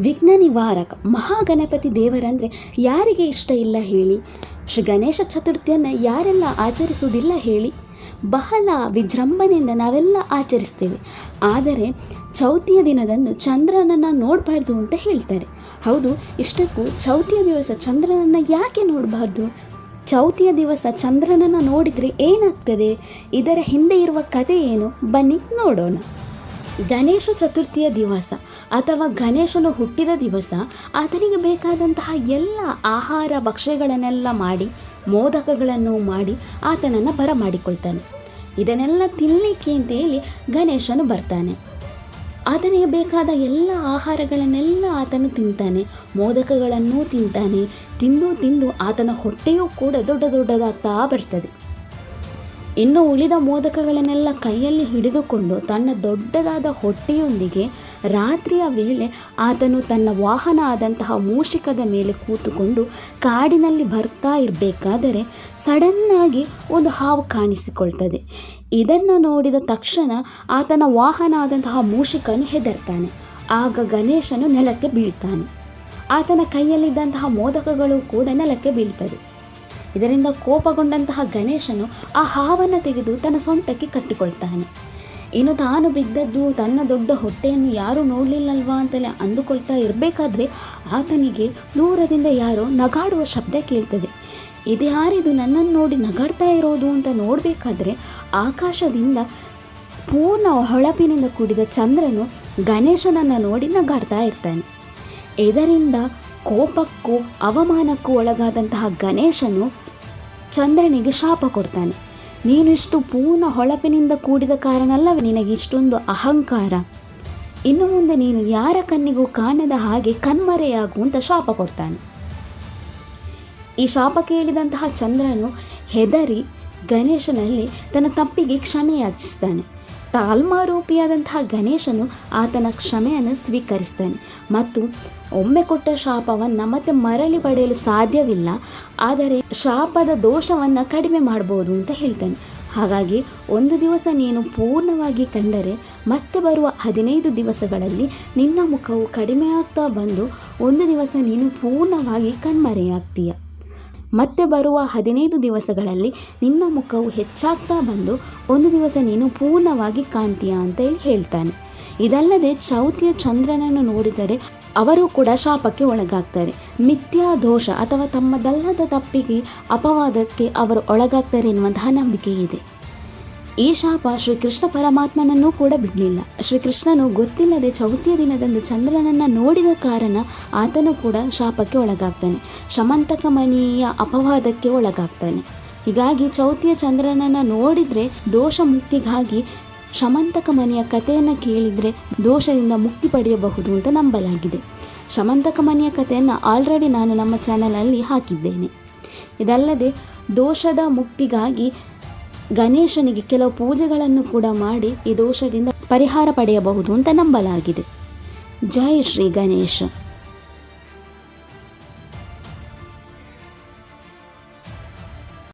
ವಿಘ್ನ ನಿವಾರಕ ಮಹಾಗಣಪತಿ ದೇವರಂದರೆ ಯಾರಿಗೆ ಇಷ್ಟ ಇಲ್ಲ ಹೇಳಿ? ಶ್ರೀ ಗಣೇಶ ಚತುರ್ಥಿಯನ್ನು ಯಾರೆಲ್ಲ ಆಚರಿಸುವುದಿಲ್ಲ ಹೇಳಿ? ಬಹಳ ವಿಜೃಂಭಣೆಯಿಂದ ನಾವೆಲ್ಲ ಆಚರಿಸ್ತೇವೆ. ಆದರೆ ಚೌತಿಯ ದಿನದಂದು ಚಂದ್ರನನ್ನು ನೋಡಬಾರ್ದು ಅಂತ ಹೇಳ್ತಾರೆ. ಹೌದು, ಇಷ್ಟಕ್ಕೂ ಚೌತಿಯ ದಿವಸ ಚಂದ್ರನನ್ನು ಯಾಕೆ ನೋಡಬಾರ್ದು? ಚೌತಿಯ ದಿವಸ ಚಂದ್ರನನ್ನು ನೋಡಿದರೆ ಏನಾಗ್ತದೆ? ಇದರ ಹಿಂದೆ ಇರುವ ಕಥೆ ಏನು? ಬನ್ನಿ ನೋಡೋಣ. ಗಣೇಶ ಚತುರ್ಥಿಯ ದಿವಸ ಅಥವಾ ಗಣೇಶನು ಹುಟ್ಟಿದ ದಿವಸ ಆತನಿಗೆ ಬೇಕಾದಂತಹ ಎಲ್ಲ ಆಹಾರ ಭಕ್ಷ್ಯಗಳನ್ನೆಲ್ಲ ಮಾಡಿ, ಮೋದಕಗಳನ್ನು ಮಾಡಿ ಆತನನ್ನು ಬರಮಾಡಿಕೊಳ್ತಾನೆ. ಇದನ್ನೆಲ್ಲ ತಿನ್ನಲಿಕ್ಕೆ ಅಂತ ಹೇಳಿ ಗಣೇಶನು ಬರ್ತಾನೆ. ಆತನಿಗೆ ಬೇಕಾದ ಎಲ್ಲ ಆಹಾರಗಳನ್ನೆಲ್ಲ ಆತನು ತಿಂತಾನೆ. ಮೋದಕಗಳನ್ನು ತಿಂತಾನೆ. ತಿಂದು ತಿಂದು ಆತನ ಹೊಟ್ಟೆಯೂ ಕೂಡ ದೊಡ್ಡ ದೊಡ್ಡದಾಗ್ತಾ ಬರ್ತದೆ. ಇನ್ನು ಉಳಿದ ಮೋದಕಗಳನ್ನೆಲ್ಲ ಕೈಯಲ್ಲಿ ಹಿಡಿದುಕೊಂಡು ತನ್ನ ದೊಡ್ಡದಾದ ಹೊಟ್ಟೆಯೊಂದಿಗೆ ರಾತ್ರಿಯ ವೇಳೆ ಆತನು ತನ್ನ ವಾಹನ ಆದಂತಹ ಮೂಷಿಕದ ಮೇಲೆ ಕೂತುಕೊಂಡು ಕಾಡಿನಲ್ಲಿ ಬರ್ತಾ ಇರಬೇಕಾದರೆ ಸಡನ್ನಾಗಿ ಒಂದು ಹಾವು ಕಾಣಿಸಿಕೊಳ್ತದೆ. ಇದನ್ನು ನೋಡಿದ ತಕ್ಷಣ ಆತನ ವಾಹನ ಆದಂತಹ ಮೂಷಿಕನು ಹೆದರ್ತಾನೆ. ಆಗ ಗಣೇಶನು ನೆಲಕ್ಕೆ ಬೀಳ್ತಾನೆ. ಆತನ ಕೈಯಲ್ಲಿದ್ದಂತಹ ಮೋದಕಗಳು ಕೂಡ ನೆಲಕ್ಕೆ ಬೀಳ್ತದೆ ಇದರಿಂದ ಕೋಪಗೊಂಡಂತಹ ಗಣೇಶನು ಆ ಹಾವನ್ನು ತೆಗೆದು ತನ್ನ ಸೊಂಟಕ್ಕೆ ಕಟ್ಟಿಕೊಳ್ತಾನೆ. ಇನ್ನು ತಾನು ಬಿದ್ದದ್ದು ತನ್ನ ದೊಡ್ಡ ಹೊಟ್ಟೆಯನ್ನು ಯಾರೂ ನೋಡಲಿಲ್ಲಲ್ವಾ ಅಂತಲೇ ಅಂದುಕೊಳ್ತಾ ಇರಬೇಕಾದ್ರೆ ಆತನಿಗೆ ದೂರದಿಂದ ಯಾರೋ ನಗಾಡುವ ಶಬ್ದ ಕೇಳ್ತದೆ. ಇದು ಯಾರಿದು ನನ್ನನ್ನು ನೋಡಿ ನಗಾಡ್ತಾ ಇರೋದು ಅಂತ ನೋಡಬೇಕಾದ್ರೆ ಆಕಾಶದಿಂದ ಪೂರ್ಣ ಹೊಳಪಿನಿಂದ ಕೂಡಿದ ಚಂದ್ರನು ಗಣೇಶನನ್ನು ನೋಡಿ ನಗಾಡ್ತಾ ಇರ್ತಾನೆ. ಇದರಿಂದ ಕೋಪಕ್ಕೂ ಅವಮಾನಕ್ಕೂ ಒಳಗಾದಂತಹ ಗಣೇಶನು ಚಂದ್ರನಿಗೆ ಶಾಪ ಕೊಡ್ತಾನೆ. ನೀನಿಷ್ಟು ಪೂರ್ಣ ಹೊಳಪಿನಿಂದ ಕೂಡಿದ ಕಾರಣಲ್ಲವೇ ನಿನಗೆ ಇಷ್ಟೊಂದು ಅಹಂಕಾರ. ಇನ್ನು ಮುಂದೆ ನೀನು ಯಾರ ಕಣ್ಣಿಗೂ ಕಾಣದ ಹಾಗೆ ಕಣ್ಮರೆಯಾಗುವಂಥ ಶಾಪ ಕೊಡ್ತಾನೆ. ಈ ಶಾಪ ಕೇಳಿದಂತಹ ಚಂದ್ರನು ಹೆದರಿ ಗಣೇಶನಲ್ಲಿ ತನ್ನ ತಪ್ಪಿಗೆ ಕ್ಷಮೆ ಯಾಚಿಸ್ತಾನೆ ತಾಲ್ಮಾರೂಪಿಯಾದಂತಹ ಗಣೇಶನು ಆತನ ಕ್ಷಮೆಯನ್ನು ಸ್ವೀಕರಿಸ್ತಾನೆ ಮತ್ತು ಒಮ್ಮೆ ಕೊಟ್ಟ ಶಾಪವನ್ನು ಮತ್ತೆ ಮರಳಿ ಪಡೆಯಲು ಸಾಧ್ಯವಿಲ್ಲ, ಆದರೆ ಶಾಪದ ದೋಷವನ್ನು ಕಡಿಮೆ ಮಾಡ್ಬೋದು ಅಂತ ಹೇಳ್ತಾನೆ. ಹಾಗಾಗಿ ಒಂದು ದಿವಸ ನೀನು ಪೂರ್ಣವಾಗಿ ಕಂಡರೆ ಮತ್ತೆ ಬರುವ ಹದಿನೈದು ದಿವಸಗಳಲ್ಲಿ ನಿನ್ನ ಮುಖವು ಕಡಿಮೆಯಾಗ್ತಾ ಬಂದು ಒಂದು ದಿವಸ ನೀನು ಪೂರ್ಣವಾಗಿ ಕಣ್ಮರೆಯಾಗ್ತೀಯ. ಮತ್ತೆ ಬರುವ ಹದಿನೈದು ದಿವಸಗಳಲ್ಲಿ ನಿನ್ನ ಮುಖವು ಹೆಚ್ಚಾಗ್ತಾ ಬಂದು ಒಂದು ದಿವಸ ನೀನು ಪೂರ್ಣವಾಗಿ ಕಾಣ್ತೀಯ ಅಂತ ಹೇಳಿ ಹೇಳ್ತಾನೆ. ಇದಲ್ಲದೆ ಚೌತಿಯ ಚಂದ್ರನನ್ನು ನೋಡಿದರೆ ಅವರು ಕೂಡ ಶಾಪಕ್ಕೆ ಒಳಗಾಗ್ತಾರೆ. ಮಿಥ್ಯಾ ದೋಷ ಅಥವಾ ತಮ್ಮದಲ್ಲದ ತಪ್ಪಿಗೆ ಅಪವಾದಕ್ಕೆ ಅವರು ಒಳಗಾಗ್ತಾರೆ ಎನ್ನುವಂತಹ ನಂಬಿಕೆ ಇದೆ. ಈ ಶಾಪ ಶ್ರೀಕೃಷ್ಣ ಪರಮಾತ್ಮನನ್ನೂ ಕೂಡ ಬಿಡಲಿಲ್ಲ. ಶ್ರೀಕೃಷ್ಣನು ಗೊತ್ತಿಲ್ಲದೆ ಚೌತಿಯ ದಿನದಂದು ಚಂದ್ರನನ್ನು ನೋಡಿದ ಕಾರಣ ಆತನು ಕೂಡ ಶಾಪಕ್ಕೆ ಒಳಗಾಗ್ತಾನೆ. ಶಮಂತಕ ಮಣಿಯ ಅಪವಾದಕ್ಕೆ ಒಳಗಾಗ್ತಾನೆ. ಹೀಗಾಗಿ ಚೌತಿಯ ಚಂದ್ರನನ್ನು ನೋಡಿದರೆ ದೋಷ ಮುಕ್ತಿಗಾಗಿ ಶಮಂತಕ ಮನೆಯ ಕಥೆಯನ್ನು ಕೇಳಿದರೆ ದೋಷದಿಂದ ಮುಕ್ತಿ ಪಡೆಯಬಹುದು ಅಂತ ನಂಬಲಾಗಿದೆ. ಶಮಂತಕ ಮನೆಯ ಕಥೆಯನ್ನು ಆಲ್ರೆಡಿ ನಾನು ನಮ್ಮ ಚಾನಲಲ್ಲಿ ಹಾಕಿದ್ದೇನೆ. ಇದಲ್ಲದೆ ದೋಷದ ಮುಕ್ತಿಗಾಗಿ ಗಣೇಶನಿಗೆ ಕೆಲವು ಪೂಜೆಗಳನ್ನು ಕೂಡ ಮಾಡಿ ಈ ದೋಷದಿಂದ ಪರಿಹಾರ ಪಡೆಯಬಹುದು ಅಂತ ನಂಬಲಾಗಿದೆ. ಜೈ ಶ್ರೀ ಗಣೇಶ.